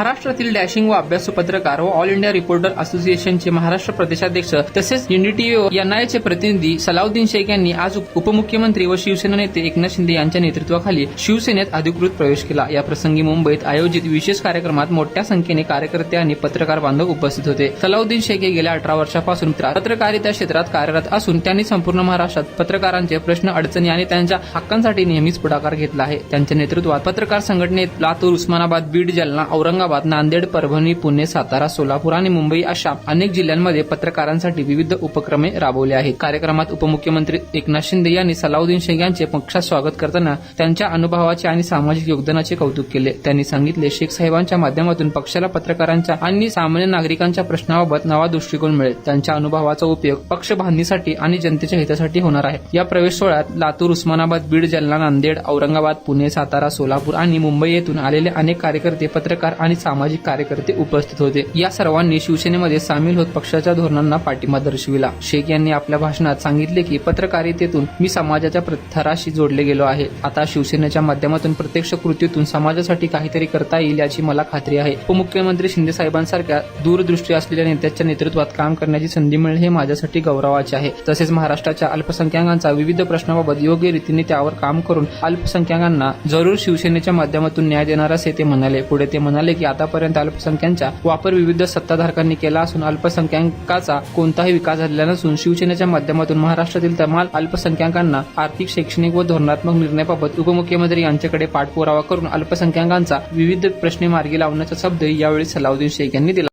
महाराष्ट्रातील डॅशिंग व अभ्यासू पत्रकार व ऑल इंडिया रिपोर्टर असोसिएशनचे महाराष्ट्र प्रदेशाध्यक्ष तसेच युनिटी एनआयचे प्रतिनिधी सलाउद्दीन शेख यांनी आज उपमुख्यमंत्री व शिवसेना नेते एकनाथ शिंदे यांच्या नेतृत्वाखाली शिवसेनेत अधिकृत प्रवेश केला. या प्रसंगी मुंबईत आयोजित विशेष कार्यक्रमात मोठ्या संख्येने कार्यकर्ते आणि पत्रकार बांधव उपस्थित होते. सलाउद्दीन शेख हे गेल्या अठरा वर्षापासून पत्रकारिता क्षेत्रात कार्यरत असून त्यांनी संपूर्ण महाराष्ट्रात पत्रकारांचे प्रश्न अडचणी आणि त्यांच्या हक्कांसाठी नेहमीच पुढाकार घेतला आहे. त्यांच्या नेतृत्वात पत्रकार संघटनेत लातूर उस्मानाबाद बीड जालना औरंगाबाद नांदेड परभणी पुणे सातारा सोलापूर आणि मुंबई अशा अनेक जिल्ह्यांमध्ये पत्रकारांसाठी विविध उपक्रमे राबवले आहेत. कार्यक्रमात उपमुख्यमंत्री एकनाथ शिंदे यांनी सलाउद्दीन शेख यांचे पक्षात स्वागत करताना त्यांच्या अनुभवाचे आणि सामाजिक योगदानाचे कौतुक केले. त्यांनी सांगितले शेख साहेबांच्या माध्यमातून पक्षाला पत्रकारांच्या आणि सामान्य नागरिकांच्या प्रश्नाबाबत नवा दृष्टिकोन मिळेल. त्यांच्या अनुभवाचा उपयोग पक्ष बांधणीसाठी आणि जनतेच्या हितासाठी होणार आहे. या प्रवेश सोहळ्यात लातूर उस्मानाबाद बीड जालना नांदेड औरंगाबाद पुणे सातारा सोलापूर आणि मुंबई येथून आलेले अनेक कार्यकर्ते पत्रकार आणि सामाजिक कार्यकर्ते उपस्थित होते. या सर्वांनी शिवसेनेमध्ये सामील होत पक्षाच्या धोरणांना पाठिंबा दर्शविला. शेख यांनी आपल्या भाषणात सांगितले की पत्रकारितेतून मी समाजाच्या थराशी जोडले गेलो आहे. आता शिवसेनेच्या माध्यमातून प्रत्यक्ष कृतीतून समाजासाठी काहीतरी करता येईल याची मला खात्री आहे. उपमुख्यमंत्री शिंदे साहेबांसारख्या दूरदृष्टी असलेल्या नेत्याच्या नेतृत्वात काम करण्याची संधी मिळणे हे माझ्यासाठी गौरवाचे आहे. तसेच महाराष्ट्राच्या अल्पसंख्याकांचा विविध प्रश्नाबाबत योग्य रीतीने त्यावर काम करून अल्पसंख्याकांना जरूर शिवसेनेच्या माध्यमातून न्याय देणार असे ते म्हणाले. पुढे ते म्हणाले की आतापर्यंत अल्पसंख्यांचा वापर विविध सत्ताधारकांनी केला असून अल्पसंख्याकाचा कोणताही विकास झालेला नसून शिवसेनेच्या माध्यमातून महाराष्ट्रातील तमाल अल्पसंख्याकांना आर्थिक शैक्षणिक व धोरणात्मक निर्णयाबाबत उपमुख्यमंत्री यांच्याकडे पाठपुरावा करून अल्पसंख्याकांचा विविध प्रश्न मार्गी लावण्याचा शब्द यावेळी सलाउद्दीन शेख यांनी दिला.